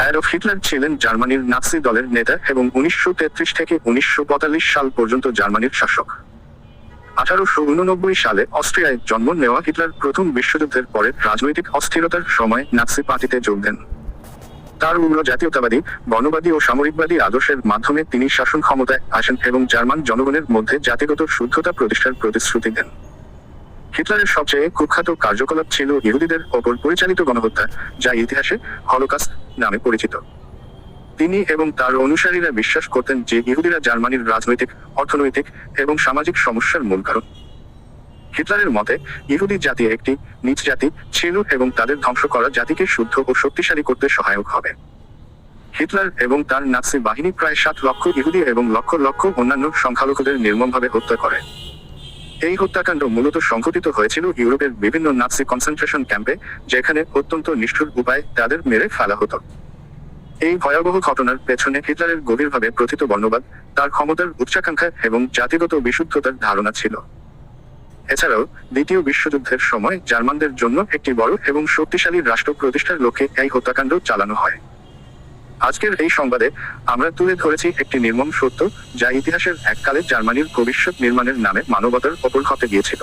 Adolf Hitler ছিলেন জার্মানির Nazi দলের নেতা এবং উনিশশো তেত্রিশ থেকে উনিশশো সাল পর্যন্ত জার্মানির শাসক। আঠারোশো উননব্বই সালে অস্ট্রিয়ায় জন্ম নেওয়া হিটলার প্রথম বিশ্বযুদ্ধের পরে রাজনৈতিক অস্থিরতার সময় নাৎসি পার্টিতে যোগ দেন। তার উগ্র জাতীয়তাবাদী, বর্ণবাদী ও সামরিকবাদী আদর্শের মাধ্যমে তিনি শাসন ক্ষমতায় আসেন এবং জার্মান জনগণের মধ্যে জাতিগত শুদ্ধতা প্রতিষ্ঠার প্রতিশ্রুতি দেন। হিটলারের সবচেয়ে কুখ্যাত কার্যকলাপ ছিল ইহুদিদের ওপর পরিচালিত গণহত্যা, যা ইতিহাসে হলোকাস্ট নামে পরিচিত। তিনি এবং তার অনুসারীরা বিশ্বাস করতেন যে ইহুদিরা জার্মানির রাজনৈতিক, অর্থনৈতিক এবং সামাজিক সমস্যার মূল কারণ। হিটলারের মতে, ইহুদি জাতি একটি নিচ জাতি ছিল এবং তাদের ধ্বংস করা জাতিকে শুদ্ধ ও শক্তিশালী করতে সহায়ক হবে। হিটলার এবং তার নাৎসি বাহিনী প্রায় সাত লক্ষ ইহুদি এবং লক্ষ লক্ষ অন্যান্য সংখ্যালঘুদের নির্মমভাবে হত্যা করে। এই হত্যাকাণ্ড মূলত সংঘটিত হয়েছিল ইউরোপের বিভিন্ন নাৎসি কনসেন্ট্রেশন ক্যাম্পে যেখানে অত্যন্ত নিষ্ঠুর উপায়ে তাদের মেরে ফেলা হতো। এই ভয়াবহ ঘটনার পেছনে হিটলারের গভীরভাবে প্রথিত বর্ণবাদ, তার ক্ষমতার উচ্চাকাঙ্ক্ষা এবং জাতিগত বিশুদ্ধতার ধারণা ছিল। এছাড়াও, দ্বিতীয় বিশ্বযুদ্ধের সময় জার্মানদের জন্য একটি বড় এবং শক্তিশালী রাষ্ট্র প্রতিষ্ঠার লক্ষ্যে এই হত্যাকাণ্ড চালানো হয়। আজকের এই সংবাদে আমরা তুলে ধরেছি একটি নির্মম সত্য, যা ইতিহাসের এককালে জার্মানির ভবিষ্যৎ নির্মাণের নামে মানবতার ওপর ঘটে গিয়েছিল।